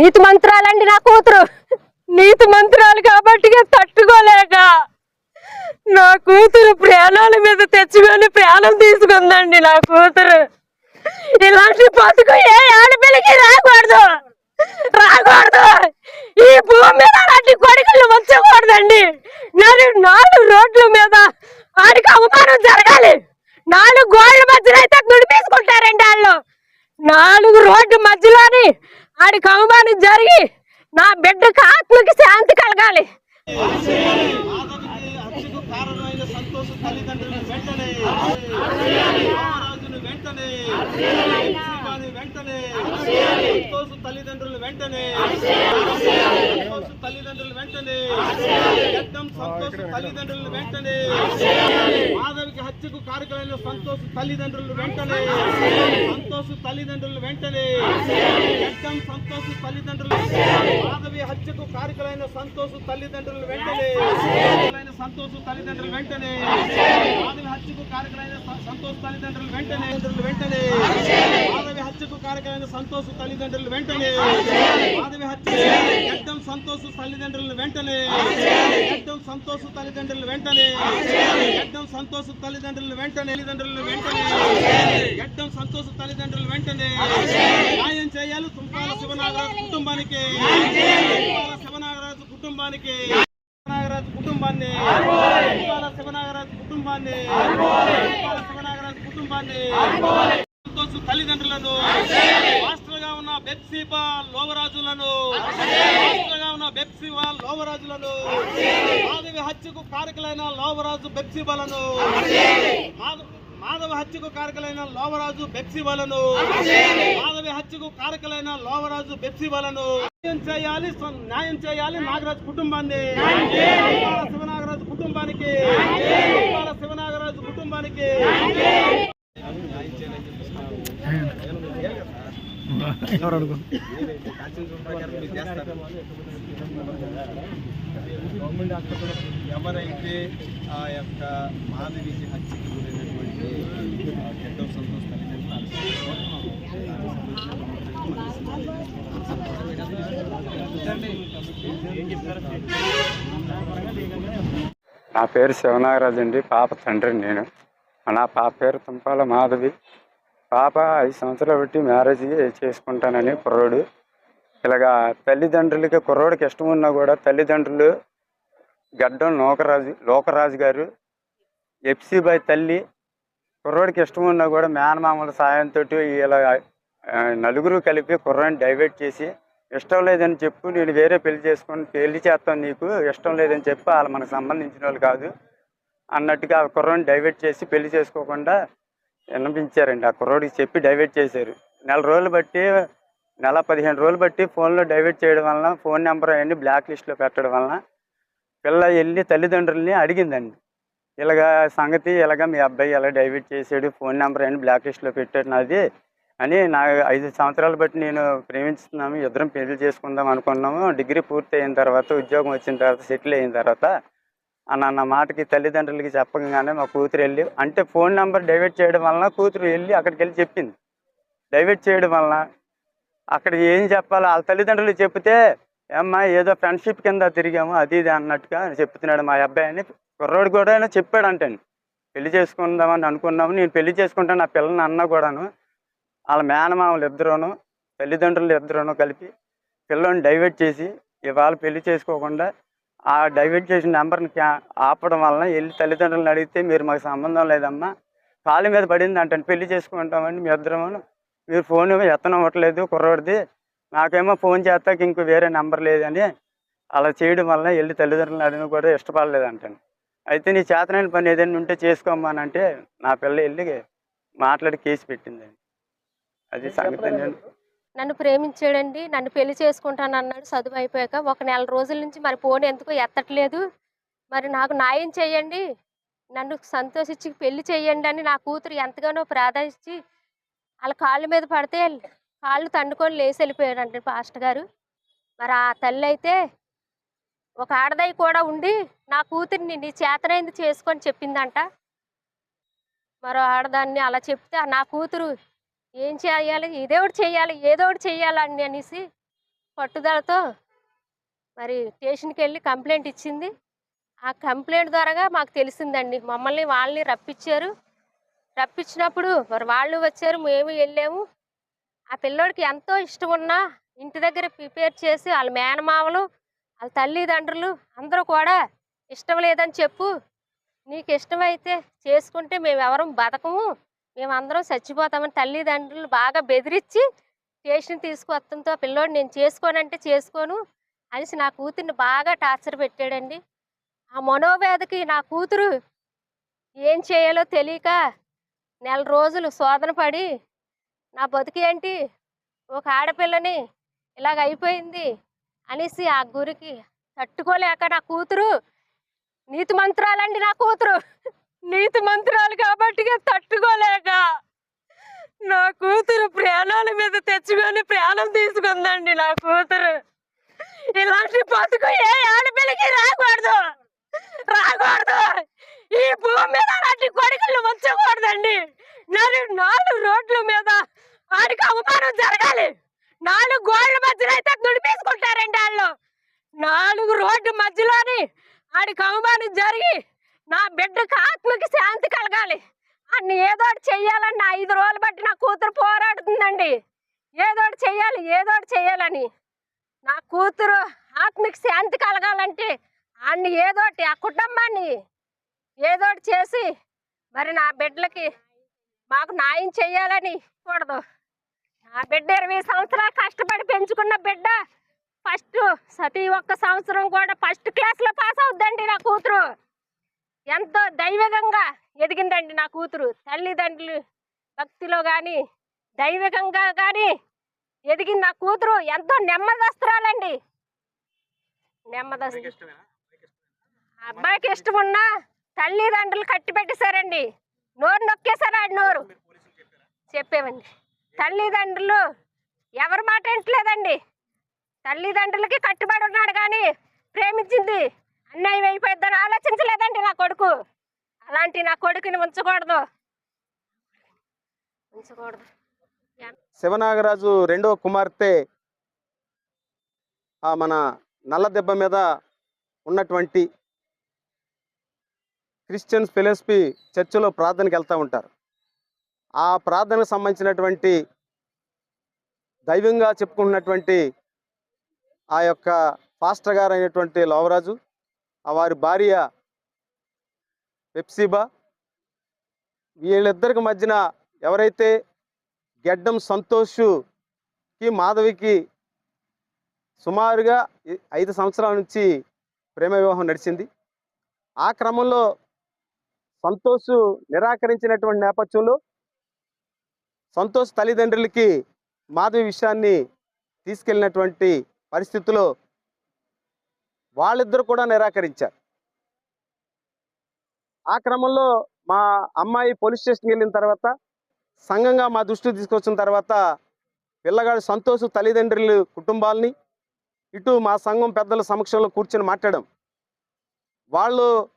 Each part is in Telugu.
నీతి మంత్రాలండి నా కూతురు. నీతి మంత్రాలు కాబట్టి తట్టుకోలేక నా కూతురు ప్రాణాల మీద తెచ్చుకొని ప్రాణం తీసుకుందండి నా కూతురు. ఇలాంటి బతుకు ఏ ఆడపిల్లకి రాకూడదు. రాకూడదు. ఈ భూమి మీద అలాంటి కొడుకులు వచ్చకూడదండి నాలుగు నాలుగు రోడ్ల మీద ఆడికి అవమానం జరగాలి. నాలుగు గోడల మధ్యన అయితే దుడిపేసుకుంటారండి వాళ్ళు. నాలుగు రోడ్డు మధ్యలోని ఆడికి అవమానం జరిగి నా బిడ్డకు ఆత్మకి శాంతి కలగాలి. వెంటనే వెంటనే తల్లిదండ్రులు వెంటనే తల్లిదండ్రులు వెంటనే గడ్డం సంతోష తల్లిదండ్రులు వెంటనే మాధవికి హత్యకు కారకులైన సంతోష తల్లిదండ్రులు వెంటనే సంతోష తల్లిదండ్రులు వెంటనే గడ్డం సంతోష తల్లిదండ్రులు మాధవి హత్యకు కారకులైన సంతోష తల్లిదండ్రులు వెంటనే సంతోష తల్లిదండ్రులు వెంటనే మాధవి హత్యకు కారకులైన సంతోష తల్లిదండ్రులు వెంటనే వెంటనే మాధవి హత్యకు కారకులైన సంతోష తల్లిదండ్రులు వెంటనే మాధవి హత్య గడ్డం సంతోష తల్లిదండ్రులు వెంటనే గడ్డం సంతోష తల్లిదండ్రులు వెంటనే. గడ్డం సంతోష తల్లిదండ్రులు వెంటనే. తల్లిదండ్రులు వెంటనే. గడ్డం సంతోష తల్లిదండ్రులు వెంటనే. న్యాయం చేయాలి తుంపాల శివనాగరాజు కుటుంబానికి. తుంపాల శివనాగరాజు కుటుంబానికి. శివనాగరాజు కుటుంబాన్ని. తుంపాల శివనాగరాజు కుటుంబాన్ని. తుంపాల శివనాగరాజు కుటుంబాన్ని. సంతోష తల్లిదండ్రులను. ఉన్న బెప్సీబా లోవరాజులను. ఉన్న బెప్సీబా లోవరాజులను. మాధవి హత్యకు కారకులైన లోవరాజు బెప్సీబాలను మాధవ హత్యకు కారకులైన లోవరాజు బెప్సీబాలను మాధవి హత్యకు కారకులైన లోవరాజు బెప్సీబాలను న్యాయం చేయాలి న్యాయం చేయాలి నాగరాజు కుటుంబాన్ని. ఉప్పాల శివనాగరాజు కుటుంబానికి. ఉప్పాల శివనాగరాజు కుటుంబానికి ఎవరైతే ఆ యొక్క మాధవికి హత్యకి గురైనటువంటి ఎంతో సంతోష నా పేరు శివనాగరాజు అండి. పాప తండ్రి నేను. నా పాప పేరు తుంపాల మాధవి. పాప ఐదు సంవత్సరాలు బట్టి మ్యారేజ్ చేసుకుంటానని కుర్రోడు. ఇలాగా తల్లిదండ్రులకి కుర్రోడికి ఇష్టం ఉన్నా కూడా తల్లిదండ్రులు గడ్డం లోకరాజు లోకరాజు గారు ఎఫ్సి తల్లి కుర్రోడికి ఇష్టం ఉన్నా కూడా మేనమామల సాయంతో ఇలా నలుగురు కలిపి కుర్రాన్ని డైవర్ట్ చేసి ఇష్టం లేదని చెప్పు నేను వేరే పెళ్ళి చేసుకొని పెళ్ళి చేస్తాను నీకు ఇష్టం లేదని చెప్పి వాళ్ళు మనకు సంబంధించిన వాళ్ళు కాదు అన్నట్టుగా ఆ కుర్రాన్ని డైవర్ట్ చేసి పెళ్ళి చేసుకోకుండా విన్నపించారండి ఆ కుర్రోడికి చెప్పి డైవర్ట్ చేశారు. నెల రోజులు బట్టి నెల పదిహేను రోజులు బట్టి ఫోన్లో డైవర్ట్ చేయడం వలన ఫోన్ నెంబర్ అవన్నీ బ్లాక్ లిస్ట్లో పెట్టడం వలన పిల్ల వెళ్ళి తల్లిదండ్రుల్ని అడిగిందండి. ఇలాగా సంగతి ఇలాగ మీ అబ్బాయి ఎలా డైవర్ట్ చేసాడు ఫోన్ నెంబర్ అని బ్లాక్ లిస్ట్లో పెట్టాడు నాది అని నా ఐదు సంవత్సరాలు బట్టి నేను ప్రేమిస్తున్నాము ఇద్దరం పెళ్ళి చేసుకుందాం అనుకున్నాము. డిగ్రీ పూర్తి అయిన తర్వాత ఉద్యోగం వచ్చిన తర్వాత సెటిల్ అయిన తర్వాత అన్న మాటకి తల్లిదండ్రులకి చెప్పగానే మా కూతురు వెళ్ళి అంటే ఫోన్ నెంబర్ డైవర్ట్ చేయడం వలన కూతురు వెళ్ళి అక్కడికి వెళ్ళి చెప్పింది. డైవర్ట్ చేయడం వలన అక్కడ ఏం చెప్పాలో వాళ్ళ తల్లిదండ్రులు చెప్తే ఏమ్మా ఏదో ఫ్రెండ్షిప్ కింద తిరిగాము అది ఇది అన్నట్టుగా చెప్తున్నాడు మా అబ్బాయి అని కుర్రోడు కూడా ఆయన చెప్పాడు అంటండి పెళ్ళి చేసుకుందామని అనుకున్నాము నేను పెళ్ళి చేసుకుంటాను నా పిల్లని అన్న కూడాను. వాళ్ళ మేనమామలు ఇద్దరును తల్లిదండ్రులు ఇద్దరును కలిపి పిల్లని డైవర్ట్ చేసి ఇవాళ పెళ్ళి చేసుకోకుండా ఆ డైవర్ట్ చేసిన నెంబర్ని ఆపడం వలన వెళ్ళి తల్లిదండ్రులను అడిగితే మీరు మాకు సంబంధం లేదమ్మా. కాలు మీద పడింది అంటే పెళ్ళి చేసుకుంటామని మీ ఇద్దరము మీరు ఫోన్ ఎత్తనం అవ్వట్లేదు కుర్రోడిది నాకేమో ఫోన్ చేస్తాక ఇంకో వేరే నెంబర్ లేదని. అలా చేయడం వల్ల వెళ్ళి తల్లిదండ్రులను అడిగిన కూడా ఇష్టపడలేదు అంటాను. అయితే నీ చేతనైన పని ఏదైనా ఉంటే చేసుకోమనంటే నా పిల్ల వెళ్ళి మాట్లాడి కేసు పెట్టిందండి. అది సంగతి నన్ను ప్రేమించాడండి నన్ను పెళ్ళి చేసుకుంటాను అన్నాడు. చదువు అయిపోయాక ఒక నెల రోజుల నుంచి మరి ఫోన్ ఎందుకో ఎత్తట్లేదు. మరి నాకు న్యాయం చేయండి నన్ను సంతోషించి పెళ్ళి చేయండి అని నా కూతురు ఎంతగానో ప్రార్థించి వాళ్ళ కాళ్ళ మీద పడితే కాళ్ళు తండుకొని లేచి వెళ్ళిపోయాడంటే పాస్టర్ గారు. మరి ఆ తల్లి అయితే ఒక ఆడదై కూడా ఉండి నా కూతురిని నీ చేతనైంది చేసుకొని చెప్పిందంట? మరో ఆడదాన్ని అలా చెప్తే నా కూతురు ఏం చేయాలి? ఇదే ఒకటి చేయాలి ఏదో ఒకటి చేయాలని అనేసి పట్టుదలతో మరి స్టేషన్కి వెళ్ళి కంప్లైంట్ ఇచ్చింది. ఆ కంప్లైంట్ ద్వారాగా మాకు తెలిసిందండి. మమ్మల్ని వాళ్ళని రప్పించారు. రప్పించినప్పుడు మరి వాళ్ళు వచ్చారు మేము వెళ్ళాము. ఆ పిల్లోడికి ఎంతో ఇష్టం ఉన్నా ఇంటి దగ్గర ప్రిపేర్ చేసి వాళ్ళ మేనమామలు వాళ్ళ తల్లిదండ్రులు అందరూ కూడా ఇష్టం లేదని చెప్పు నీకు ఇష్టమైతే చేసుకుంటే మేము ఎవరం బతకము. మేమందరం చచ్చిపోతామని తల్లిదండ్రులు బాగా బెదిరించి స్టేషన్ తీసుకొస్తంతో పిల్లోడు నేను చేసుకోనంటే చేసుకోను అనేసి నా కూతుర్ని బాగా టార్చర్ పెట్టాడండి. ఆ మనోవేదకి నా కూతురు ఏం చేయాలో తెలియక నెల రోజులు శోధన పడి నా బతుకేంటి ఒక ఆడపిల్లని ఇలాగ అయిపోయింది అనేసి ఆ గురికి తట్టుకోలేక నా కూతురు నీతి మంత్రాలండి నా కూతురు నీతి మంత్రాలు కాబట్టి తట్టుకోలేక నా కూతురు ప్రాణాల మీద తెచ్చుకొని ప్రాణం తీసుకుందండి నా కూతురు. ఇలాంటి బతుకు ఏ ఆడపిల్లకి రాకూడదు. రాకూడదు ఈ భూమి మీద అలాంటి కొడుకులు ఉంచకూడదండి నన్ను నాలుగు రోడ్ల మీద వాడికి అవమానం జరగాలి నాలుగు గోడల మధ్యలో అయితే దుడిపేసుకుంటారండి వాళ్ళు నాలుగు రోడ్డు మధ్యలోని ఆడికి అవమానం జరిగి నా బిడ్డకు ఆత్మకి శాంతి కలగాలి అన్ని ఏదో చూడండి నా ఐదు రోజులు బట్టి నా కూతురు పోరాడుతుందండి. ఏదోటి చేయాలి చెయ్యాలి చేయాలని చెయ్యాలని. నా కూతురు ఆత్మిక శాంతి కలగాలంటే అన్ని ఏదోటి ఆ కుటుంబాన్ని ఏదోటి చేసి మరి నా బిడ్డలకి మాకు న్యాయం చెయ్యాలని కూడదు. నా బిడ్డ ఇరవై సంవత్సరాలు కష్టపడి పెంచుకున్న బిడ్డ ఫస్ట్ ప్రతి ఒక్క సంవత్సరం కూడా ఫస్ట్ క్లాస్లో పాస్ అవుద్దండి నా కూతురు. ఎంతో దైవికంగా ఎదిగిందండి నా కూతురు. తల్లిదండ్రులు భక్తిలో కానీ దైవికంగా కానీ ఎదిగిన నా కూతురు. ఎంతో నెమ్మదస్తురాలండి నెమ్మదస్తు ఆ అబ్బాయికి ఇష్టం ఉన్నా తల్లిదండ్రులు కట్టి పెట్టేశారండి. నోరు నొక్కేశారు ఆడి నోరు. చెప్పామండి. తల్లిదండ్రులు ఎవరి మాట వింటలేదండి. తల్లిదండ్రులకి కట్టుబడి ఉన్నాడు కానీ ప్రేమించింది. అన్యాయం అయిపోయిద్దని ఆలోచించలేదండి నా కొడుకు. అలాంటి నా కొడుకుని ఉంచకూడదు. ఉంచకూడదు. శివనాగరాజు రెండవ కుమార్తె ఆ మన నల్ల దెబ్బ మీద ఉన్నటువంటి క్రిస్టియన్స్ ఫిలాసఫీ చర్చిలో ప్రార్థనకి వెళ్తూ ఉంటారు. ఆ ప్రార్థనకు సంబంధించినటువంటి దైవంగా చెప్పుకుంటున్నటువంటి ఆ యొక్క పాస్టర్ గారు అయినటువంటి లోవరాజు ఆ వారి భార్య పెప్సిబా వీళ్ళిద్దరికి మధ్యన ఎవరైతే గెడ్డం సంతోష్కి మాధవికి సుమారుగా ఐదు సంవత్సరాల నుంచి ప్రేమ వివాహం నడిచింది. ఆ క్రమంలో సంతోష్ నిరాకరించినటువంటి నేపథ్యంలో సంతోష్ తల్లిదండ్రులకి మాధవి విషయాన్ని తీసుకెళ్ళినటువంటి పరిస్థితిలో వాళ్ళిద్దరు కూడా నిరాకరించారు. ఆ క్రమంలో మా అమ్మాయి పోలీస్ స్టేషన్కి వెళ్ళిన తర్వాత సంఘంగా మా దృష్టికి తీసుకొచ్చిన తర్వాత పిల్లగాడు సంతోష్ తల్లిదండ్రులు కుటుంబాలని ఇటు మా సంఘం పెద్దల సమక్షంలో కూర్చొని మాట్లాడడం వాళ్ళు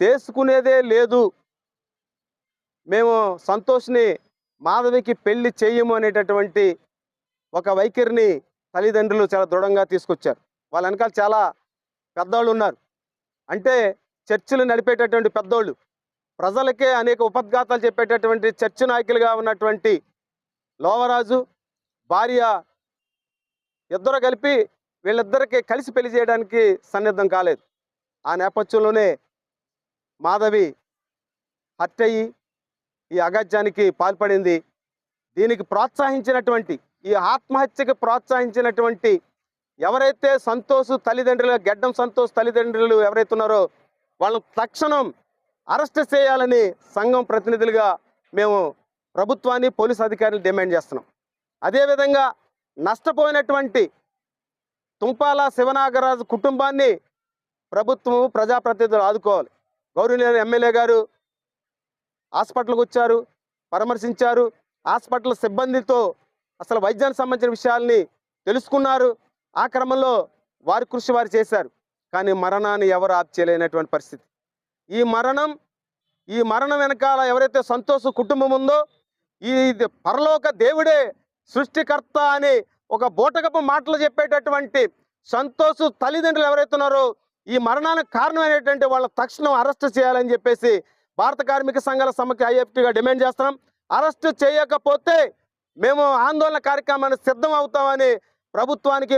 చేసుకునేదే లేదు. మేము సంతోష్ని మాధవికి పెళ్ళి చేయము అనేటటువంటి ఒక వైఖరిని తల్లిదండ్రులు చాలా దృఢంగా తీసుకొచ్చారు. వాళ్ళ వెనకాల చాలా పెద్దవాళ్ళు ఉన్నారు. అంటే చర్చిలు నడిపేటటువంటి పెద్దోళ్ళు ప్రజలకే అనేక ఉపద్ఘాతాలు చెప్పేటటువంటి చర్చ నాయకులుగా ఉన్నటువంటి లోవరాజు భార్య ఇద్దరు కలిపి వీళ్ళిద్దరికి కలిసి పెళ్ళి చేయడానికి సన్నిద్ధం కాలేదు. ఆ నేపథ్యంలోనే మాధవి హత్యయి ఈ అగత్యానికి పాల్పడింది. దీనికి ప్రోత్సహించినటువంటి ఈ ఆత్మహత్యకి ప్రోత్సహించినటువంటి ఎవరైతే సంతోష్ తల్లిదండ్రులు గెడ్డం సంతోష్ తల్లిదండ్రులు ఎవరైతే ఉన్నారో తక్షణం అరెస్ట్ చేయాలని సంఘం ప్రతినిధులుగా మేము ప్రభుత్వాన్ని పోలీస్ అధికారులు డిమాండ్ చేస్తున్నాం. అదేవిధంగా నష్టపోయినటువంటి తుంపాల శివనాగరాజు కుటుంబాన్ని ప్రభుత్వం ప్రజాప్రతినిధులు ఆదుకోవాలి. గౌరవనీయ ఎమ్మెల్యే గారు హాస్పిటల్కి వచ్చారు పరామర్శించారు. హాస్పిటల్ సిబ్బందితో అసలు వైద్యానికి సంబంధించిన విషయాల్ని తెలుసుకున్నారు. ఆ క్రమంలో వారి కృషి వారు చేశారు. కానీ మరణాన్ని ఎవరు ఆప్ చేయలేనటువంటి పరిస్థితి. ఈ మరణం ఈ మరణం వెనకాల ఎవరైతే సంతోష కుటుంబం ఉందో ఈ పరలోక దేవుడే సృష్టికర్త అని ఒక బోటకపు మాటలు చెప్పేటటువంటి సంతోష్ తల్లిదండ్రులు ఎవరైతే ఉన్నారో ఈ మరణానికి కారణమైనటువంటి వాళ్ళ తక్షణం అరెస్ట్ చేయాలని చెప్పేసి భారత కార్మిక సంఘాల సమ్మకి ఐఎఫ్టీగా డిమాండ్ చేస్తున్నాం. అరెస్ట్ చేయకపోతే మేము ఆందోళన కార్యక్రమానికి సిద్ధం అవుతామని ప్రభుత్వానికి